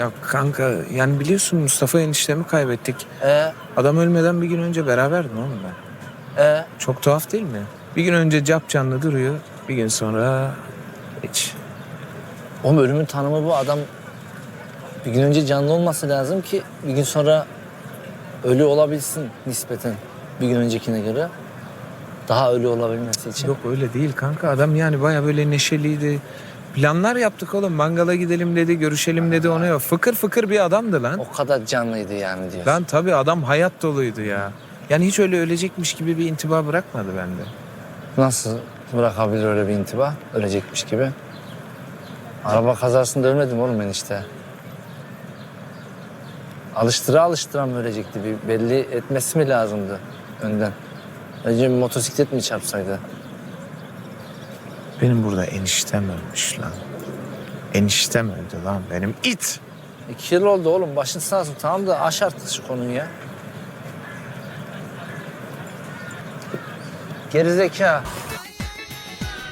Ya kanka yani biliyorsun Mustafa eniştemi kaybettik. Ee, Adam ölmeden bir gün önce beraberdim oğlum ben. ee, Çok tuhaf değil mi? Bir gün önce cap canlı duruyor. Bir gün sonra hiç. oğlum ölümün tanımı bu. Adam bir gün önce canlı olması lazım ki bir gün sonra ölü olabilsin nispeten. Bir gün öncekine göre. Daha ölü olabilmesi için. Yok öyle değil kanka. Adam yani baya böyle neşeliydi. Planlar yaptık oğlum. Mangala gidelim dedi, görüşelim dedi ona yok. Fıkır fıkır bir adamdı lan. O kadar canlıydı yani diyor. Lan tabii adam hayat doluydu ya. Yani hiç öyle ölecekmiş gibi bir intiba bırakmadı bende. Nasıl bırakabilir öyle bir intiba? Ölecekmiş gibi. Araba kazasında ölmedim oğlum ben işte. Alıştıra alıştıra mı ölecekti? Bir belli etmesi mi lazımdı önden? Önce bir motosiklet mi çarpsaydı? Benim burada eniştem ölmüş lan. Eniştem öldü lan benim it. İki yıl oldu oğlum. Başın sağ olsun. Tamam da aş artık şu konuyu ya. Gerizeka.